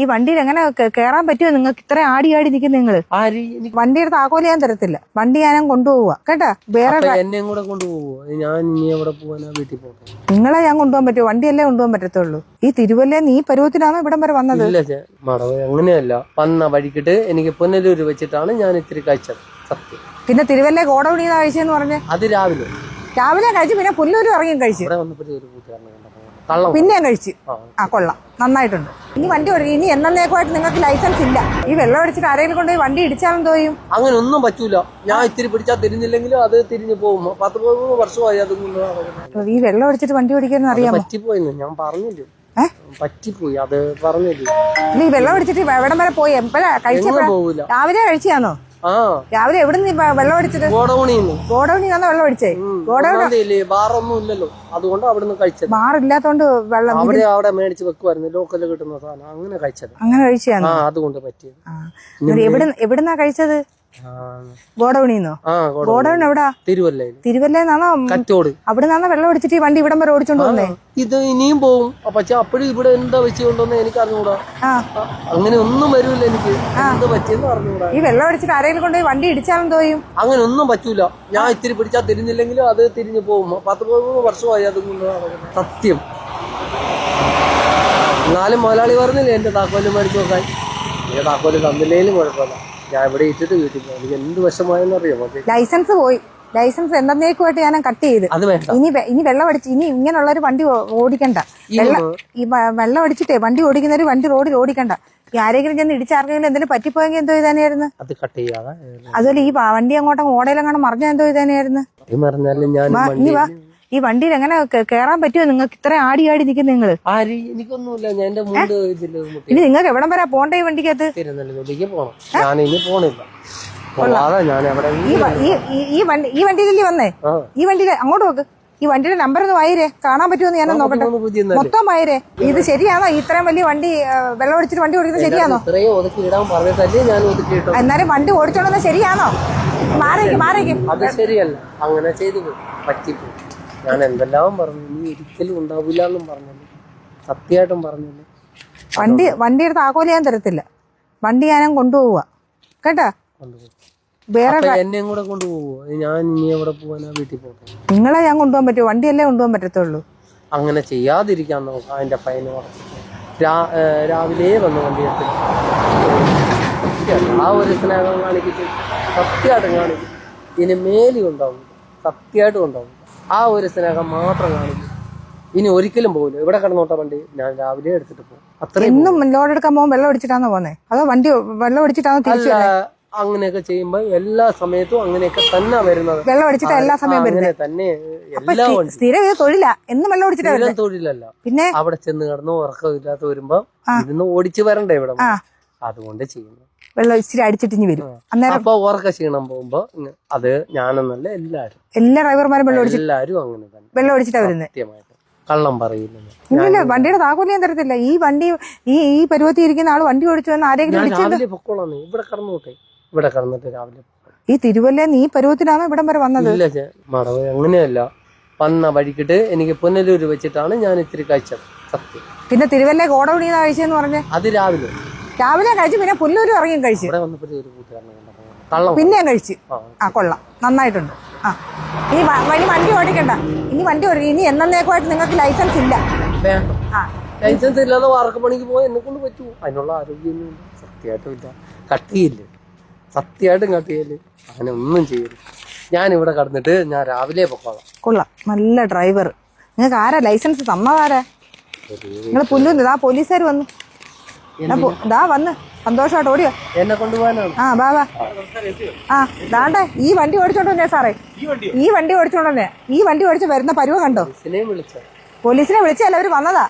ഈ വണ്ടിയിൽ എങ്ങനെ കയറാൻ കേറാൻ പറ്റുമോ? നിങ്ങൾക്ക് ഇത്ര ആടി ആടി നിൽക്കുന്ന നിങ്ങൾ വണ്ടിയുടെ താക്കോൽ ഞാൻ തരത്തില്ല. വണ്ടി ഞാനും കൊണ്ടുപോവുക. കേട്ടാ? വേറെ കൂടെ കൊണ്ടുപോകുമോ ഞാൻ എവിടെ വീട്ടിൽ നിങ്ങളെ ഞാൻ കൊണ്ടുപോകാൻ പറ്റുമോ? വണ്ടിയല്ലേ കൊണ്ടുപോകാൻ പറ്റത്തുള്ളൂ. ഈ തിരുവല്ലേ നീ പരുവത്തിനാണോ ഇവിടം വരെ വന്നത്? മടവ് അങ്ങനെയല്ല. വന്ന വഴിക്കിട്ട് എനിക്ക് പുനലൂര് വെച്ചിട്ടാണ് ഞാൻ ഇത്തിരി കഴിച്ചത്. സത്യം. പിന്നെ തിരുവല്ലേ ഗോഡൌണിൽ നിന്ന് കഴിച്ചെന്ന് പറഞ്ഞേ? അത് രാവിലെ. രാവിലെ കഴിച്ച് പിന്നെ പുല്ലൂര് ഇറങ്ങിയും കഴിച്ചു. പിന്നെയും കഴിച്ച്. ആ. കൊള്ളാം. നന്നായിട്ടുണ്ട്. ഇനി വണ്ടി ഓടി ഇനി എന്നേക്കുമായിട്ട് നിങ്ങൾക്ക് ലൈസൻസ് ഇല്ല. ഈ വെള്ളം അടിച്ചിട്ട് ആരെങ്കിലും കൊണ്ടുപോയി വണ്ടി ഇടിച്ചാലും തോയും അങ്ങനെ ഒന്നും പറ്റൂല. ഞാൻ ഇത്തിരി പിടിച്ചാൽ തിരിഞ്ഞില്ലെങ്കിലും അത് തിരിഞ്ഞു പോകും. പത്ത് പതിമൂന്ന് വർഷമായി അത്. ഈ വെള്ളം അടിച്ചിട്ട് വണ്ടി ഓടിക്കാന്ന് അറിയാം പറ്റിപ്പോയിന്ന് ഞാൻ പറഞ്ഞില്ലേ? പറ്റിപ്പോയി അത് പറഞ്ഞില്ലേ. ഈ വെള്ളം അടിച്ചിട്ട് എവിടം വരെ പോയി. എപ്പോഴാ കഴിച്ചപ്പോഴാ? രാവിലെ കഴിച്ചാന്നോ രാവിലെ എവിടെ നിന്ന് വെള്ളം അടിച്ചിട്ട് ഗോഡൌണിന്ന്. ഗോഡൌണിൽ നിന്നാ വെള്ളം അടിച്ചേ? ഗോഡൌണില്ലേ ബാറൊന്നും ഇല്ലല്ലോ. അതുകൊണ്ട് അവിടുന്ന് കഴിച്ചത്. ബാറില്ലാത്തോണ്ട് വെള്ളം അവിടെ അവിടെ മേടിച്ച് വെക്കുമായിരുന്നു ലോക്കലിൽ കിട്ടുന്ന സാധനം. അങ്ങനെ കഴിച്ചത്. അങ്ങനെ കഴിച്ചാന്നോ ആ അതുകൊണ്ട് പറ്റിയത്. എവിടെ എവിടെന്നാ കഴിച്ചത്? ഗോഡൌണിന്നോ? ഗോഡൌൺ എവിടാ? തിരുവല്ല തിരുവല്ലേന്നാണോ അവിടെ നിന്നാ വെള്ളം അടിച്ചിട്ട് ഈ വണ്ടി ഇവിടം വരെ ഓടിച്ചോണ്ട് വന്നേ? ഇത് ഇനിയും പോകും പക്ഷെ അപ്പോഴും ഇവിടെ എന്താ വെച്ച് കൊണ്ടുവന്ന് എനിക്ക് അറിഞ്ഞൂടാ അങ്ങനെ ഒന്നും വരൂല എനിക്ക്. എന്ത് പറ്റിയെന്ന് അറിഞ്ഞുകൂടാ ഈ വെള്ളം അടിച്ചിട്ട് ആരെങ്കിലും കൊണ്ടുപോയി വണ്ടി ഇടിച്ചാലും തോയും അങ്ങനെ ഒന്നും പറ്റൂല. ഞാൻ ഇത്തിരി പിടിച്ചാൽ തിരിഞ്ഞില്ലെങ്കിലും അത് തിരിഞ്ഞു പോകും. പത്ത് പതിമൂന്ന് വർഷമായി അത് കൊണ്ട് സത്യം. എന്നാലും മുതലാളി പറഞ്ഞില്ലേ എന്റെ താക്കോൽ മേടിച്ചു നോക്കാൻ എന്റെ താക്കോൽ തന്നില്ലേലും കുഴപ്പമില്ല. ഞാൻ ഇവിടെ ഇട്ടിട്ട് വീട്ടിൽ എനിക്ക് എന്ത് വിഷമായെന്ന് അറിയാം ലൈസൻസ് പോയി. ലൈസൻസ് എന്നേക്കുമായിട്ട് ഞാൻ കട്ട് ചെയ്ത്. അത് വേണ്ട. ഇനി വെ- ഇനി വെള്ളം അടിച്ച് ഇനി ഇങ്ങനെയുള്ള ഒരു വണ്ടി ഓ- ഓടിക്കണ്ട. വെള്ളം ഈ വ- വെള്ളം അടിച്ചിട്ടേ വണ്ടി ഓടിക്കുന്ന ഒരു വണ്ടി റോഡിൽ ഓടിക്കണ്ട. ഈ ആരെങ്കിലും ചെന്ന് ഇടിച്ചാർക്കെങ്കിലും എന്തെങ്കിലും പറ്റിപ്പോയെങ്കിൽ എന്തോ ഇതാനായിരുന്നു? അത് കട്ട് ചെയ്യാതെ. അതുപോലെ ഈ വ- വണ്ടി അങ്ങോട്ടും ഓടയിലങ്ങോട്ടും മറിഞ്ഞ എന്തോ ഇതാനായിരുന്നു? ഞാൻ വാ, ഇനി വാ. ഈ വണ്ടിയിൽ എങ്ങനെ കയറാൻ കേറാൻ പറ്റുമോ നിങ്ങൾക്ക് ഇത്ര ആടി ആടി നിൽക്കുന്ന നിങ്ങൾ എനിക്കൊന്നുമില്ല. ഞാൻ എന്റെ മുണ്ട് ഇനി നിങ്ങൾക്ക് എവിടം വരെ പോണ്ടേ ഈ വണ്ടിക്കകത്ത്? ഈ വണ്ടി ഈ വണ്ടിയിലല്ലേ വന്നേ? ഈ വണ്ടിയിൽ അങ്ങോട്ട് നോക്ക്. ഈ വണ്ടിയുടെ നമ്പർ ഒന്ന് വായിരേ. കാണാൻ പറ്റുമെന്ന് ഞാൻ നോക്കട്ടെ. മൊത്തം വായിരേ. ഇത് ശരിയാണോ? ഇത്രയും വലിയ വണ്ടി വെള്ളം ഒടിച്ചിട്ട് വണ്ടി ഓടിക്കുന്നത് ശരിയാണോ? എന്നാലും വണ്ടി ഓടിച്ചോണ്ടെന്ന് ശരിയാണോ? മാറേക്ക് മാറേക്ക് ശരിയല്ല. അങ്ങനെ ചെയ്തു പറ്റി പറ്റിപ്പോയി. ഞാൻ എന്തെല്ലാം പറഞ്ഞു? നീ ഒരിക്കലും ഉണ്ടാവില്ല എന്നും പറഞ്ഞില്ല. സത്യമായിട്ടും പറഞ്ഞില്ല. വണ്ടി വണ്ടി എടുത്ത് ആക്കോലി ഞാൻ തരത്തില്ല. വണ്ടി ഞാനും കൊണ്ടുപോവുക. കേട്ടാ? വേറെ അപ്പൊ എന്നെയും കൂടെ കൊണ്ടുപോകുമോ ഞാൻ ഇനി എവിടെ പോവാനാ വീട്ടിൽ പോകട്ടെ നിങ്ങളെ ഞാൻ കൊണ്ടുപോകാൻ പറ്റുമോ? വണ്ടിയല്ലേ കൊണ്ടുപോകാൻ പറ്റത്തുള്ളൂ. അങ്ങനെ ചെയ്യാതിരിക്കാൻ നോക്കാം. അതിന്റെ ഫൈൻ കുറച്ചിട്ട് രാ- ഏ, രാവിലെ വന്ന് വണ്ടി എടുത്തിട്ട് ആ ഒരു സ്നേഹം കാണിച്ചിട്ട് സത്യമായിട്ടും കാണിക്കും. ഇനി മേലി ഉണ്ടാവും സത്യമായിട്ടും ഉണ്ടാവും ആ ഒരു സ്നേഹം മാത്രം കാണിക്കും. ഇനി ഒരിക്കലും പോകില്ല ഇവിടെ കടന്നോട്ട വണ്ടി? ഞാൻ രാവിലെ എടുത്തിട്ട് പോകും അത്രയും എന്നും ലോഡ് എടുക്കാൻ പോകുമ്പോൾ വെള്ളം അടിച്ചിട്ടാണോ പോകുന്നത് അതോ വണ്ടി വെള്ളം അടിച്ചിട്ടാണോ തിരിച്ചു അല്ല അങ്ങനെയൊക്കെ ചെയ്യുമ്പോ എല്ലാ സമയത്തും അങ്ങനെയൊക്കെ തന്നെ വരുന്നത്. വെള്ളം അടിച്ചിട്ടാ എല്ലാ സമയം ആ, വരുന്നത് അങ്ങനെ തന്നെ എല്ലാ വണ്ടി സ്ഥിരം ഇത് തൊഴിലാ. എന്നും വെള്ളം അടിച്ചിട്ടാ വരുന്നത് സ്ഥിരം തൊഴിലല്ല. പിന്നെ? അവിടെ ചെന്ന് കിടന്ന് ഉറക്കമില്ലാത്ത വരുമ്പോ ഇരുന്ന് ഓടിച്ചു വരണ്ടേ ഇവിടെ? ആ. അതുകൊണ്ട് ചെയ്യുന്നു. വെള്ളം ഇച്ചിരി അടിച്ചിട്ടിഞ്ഞ് വരും. അന്നേരം അപ്പൊ ഉറക്ക ക്ഷീണം പോകുമ്പോ അത് ഞാനെന്നല്ല എല്ലാരും. എല്ലാ ഡ്രൈവർമാരും വെള്ളം എല്ലാരും അങ്ങനെ തന്നെ. വെള്ളം അടിച്ചിട്ടാ വരുന്നത് കള്ളം പറയില്ല ഇല്ല വണ്ടിയുടെ താക്കോൽ ഞാൻ തരത്തില്ല. ഈ വണ്ടി ഈ ഈ പരുവത്തി ഇരിക്കുന്ന ആൾ വണ്ടി ഓടിച്ചു വന്ന് ആരെങ്കിലും രാവിലെ പൊക്കോളാന്ന് ഇവിടെ കടന്നോട്ടെ ഇവിടെ കടന്നിട്ട് രാവിലെ ഈ തിരുവല്ല നീ പരുവത്തിനാണോ ഇവിടം വരെ വന്നത്? ഇല്ല മടവ് അങ്ങനെയല്ല. വന്ന വഴിക്കിട്ട് എനിക്ക് പുനലൂര് വെച്ചിട്ടാണ് ഞാൻ ഇത്തിരി കഴിച്ചത്. സത്യം. പിന്നെ തിരുവല്ല ഗോഡൌണിൽ നിന്ന് കഴിച്ചെന്ന് പറഞ്ഞേ? അത് രാവിലെ. രാവിലെ കഴിച്ചു പിന്നെ പുല്ലൂരും ഇറങ്ങിയും കഴിച്ചു. പിന്നെയും കഴിച്ചു. ആ. കൊള്ള. നന്നായിട്ടുണ്ട്. ആ. ഇനി ഇനി വണ്ടി ഓടിക്കണ്ട. ഇനി വണ്ടി ഓടിക്കും ഇനി എന്നേക്കുമായിട്ട് നിങ്ങൾക്ക് ലൈസൻസ് ഇല്ല. ലൈസൻസ് ഇല്ലാതെ വാർക്ക് പണിക്ക് പോയാൽ എന്നെ കൊണ്ട് പറ്റൂ അതിനുള്ള ആരോഗ്യമൊന്നും സത്യമായിട്ടും ഇല്ല. കട്ടിയില്ല. സത്യമായിട്ടും കട്ടിയില്ല. അങ്ങനെ ഒന്നും ചെയ്യരുത്. ഞാൻ ഇവിടെ കടന്നിട്ട് ഞാൻ രാവിലെ പൊക്കോളാം. കൊള്ളാം. നല്ല ഡ്രൈവർ. നിങ്ങൾക്ക് ആരാ ലൈസൻസ് തന്നതാരാ? നിങ്ങൾ പുല്ലൂന്ന് ഇതാ പോലീസുകാർ വന്നു. ദാ ദാ വന്ന്. സന്തോഷമായിട്ട് ഓടിയോ. എന്നെ കൊണ്ടുപോകാനാണ്? ആ ബാ ബാ ആ ദാണ്ടേ ഈ വണ്ടി ഓടിച്ചോണ്ട് വന്നേ സാറേ. ഈ വണ്ടി ഓടിച്ചോണ്ട് വന്നേ. ഈ വണ്ടി ഓടിച്ച് വരുന്ന പരുവ കണ്ടോ? പോലീസിനെ വിളിച്ചല്ല അവർ വന്നതാ?